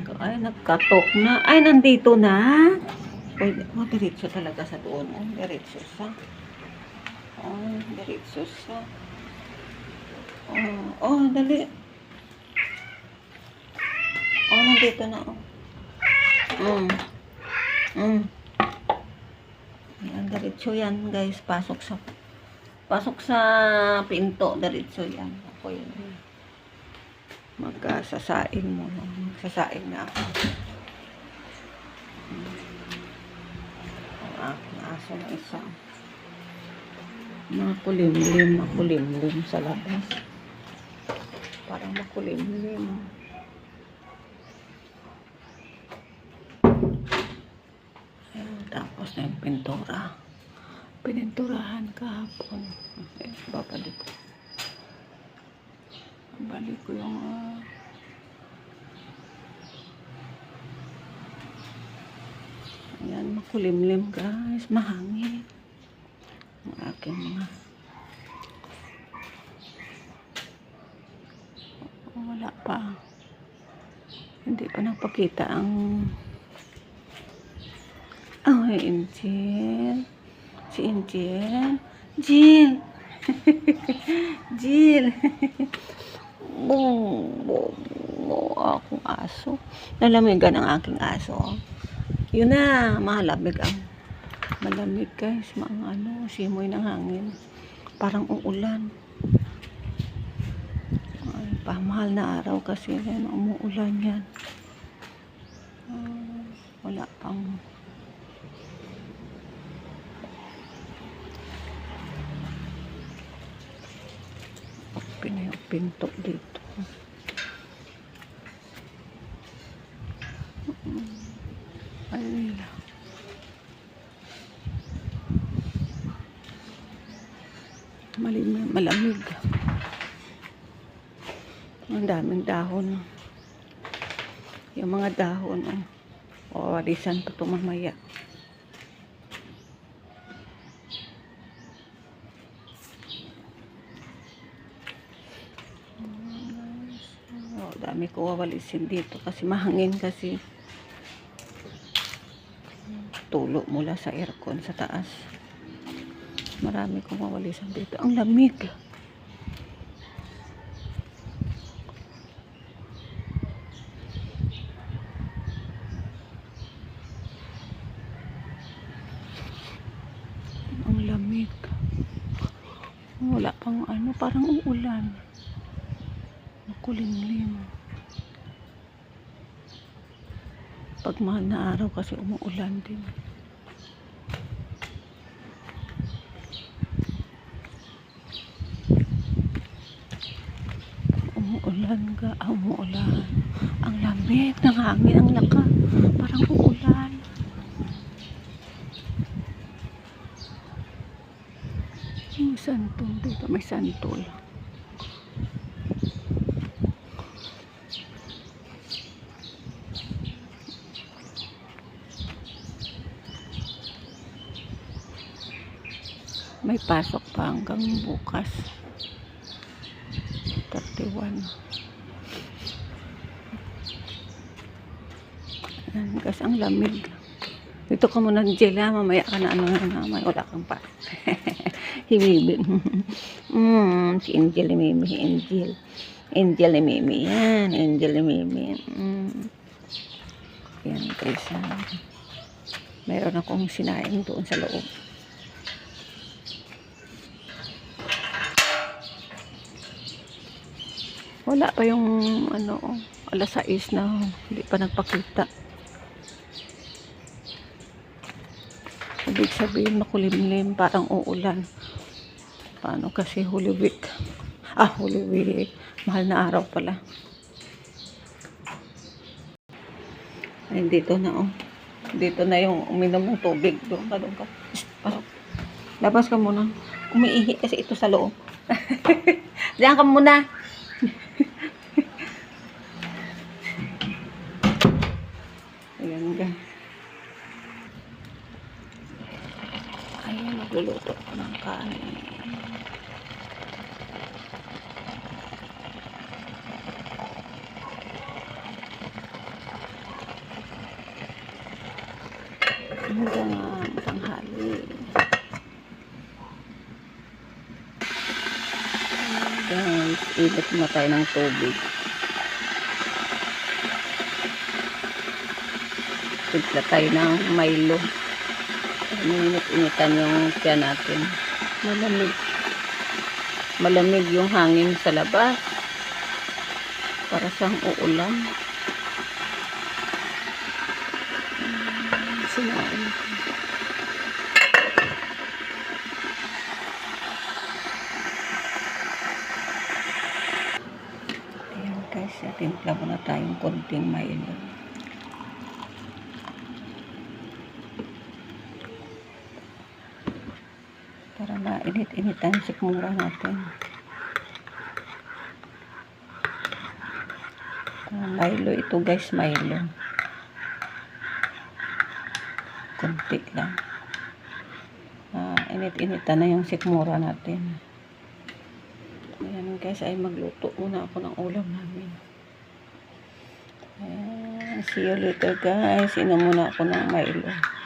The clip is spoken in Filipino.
Nag, ay, nagkatok na. Ay, nandito na. Pwede, oh, diretso talaga sa doon. Oh, diretso sa. Oh, diretso sa. Oh, oh, dali. Oh, nandito na. Oh. Mm. Mm. Yan, diretso yan, guys. Pasok sa pasok sa pinto. Diretso yan. Ako yun. Magkasasain mo. No? Magsasain na ako. Ang aso na isa. Makulimlim, makulimlim sa labas. Parang makulimlim. Tapos na yung pintura. Pininturahan kahapon. Eh, babalik ko. Balik ko yung ah, Ayan, makulimlim guys. Mahangin. Ang aking mga Oh, wala pa. Hindi pa nagpakita ang Oh, Angel. Si Angel. Jill. Jill. Bum, bum, bum, akong aso. Nalamigan ang aking aso. Yun na, malamig ang malamig guys, mga ano, simoy ng hangin. Parang uulan. Ay, pamahal na araw kasi yan, umuulan yan. Ah, wala pang open na yung pinto dito. Ay, malimig, malamig. Ang daming dahon. Yung mga dahon, oh. O, walisan ko ito mamaya. Dami ko wawalisin dito kasi mahangin kasi tulo mula sa aircon sa taas. Marami kong wawalisan dito. Ang lamig. Ang lamig. Wala pang ano, parang uulan. Makulimlim. Pag mahal na araw kasi umuulan din. Umuulan ka, ah, umuulan. Ang lamig ng hangin, ang laka. Parang uulan. May santol dito, may santol. May pasok pa hanggang bukas. 31. Ayan, ang lamig. Dito ka muna, Jela. Mamaya ka na ano na. May wala kang pa. Himibig. mm, si Angel Mimi. Angel. Angel Mimi. Yan. Angel Mimi. Mm. Yan, guys. ah. Meron akong sinaing doon sa loob. Wala pa yung ano, alas 6 na hindi pa nagpakita. Ibig sabihin makulimlim, parang uulan. Paano kasi Holy Week? Ah, Holy Week. Mahal na araw pala. Ay, dito na oh. Dito na yung uminom ng tubig. Doon ka, doon ka. Pasok. Labas ka muna. Umiihi kasi ito sa loob. Diyan ka muna. Ayan ka. Ayan, magluluto ko ng kanin. Hanggang tanghali. Guys, ilot na tayo ng tubig. Timpla tayo ng Milo. Minit-initan yung tiyan natin. Malamig. Malamig yung hangin sa labas. Para siyang uulan. Sinain ko. Guys, timpla muna tayong konting Milo. Para mainit-initan yung sikmura natin. Ah, Milo ito guys, Milo. Kunti lang. Ah, init-initan na yung sikmura natin. Ayan guys, ay magluto muna ako ng ulam namin. Ayan, see you later guys. Inom muna ako ng Milo.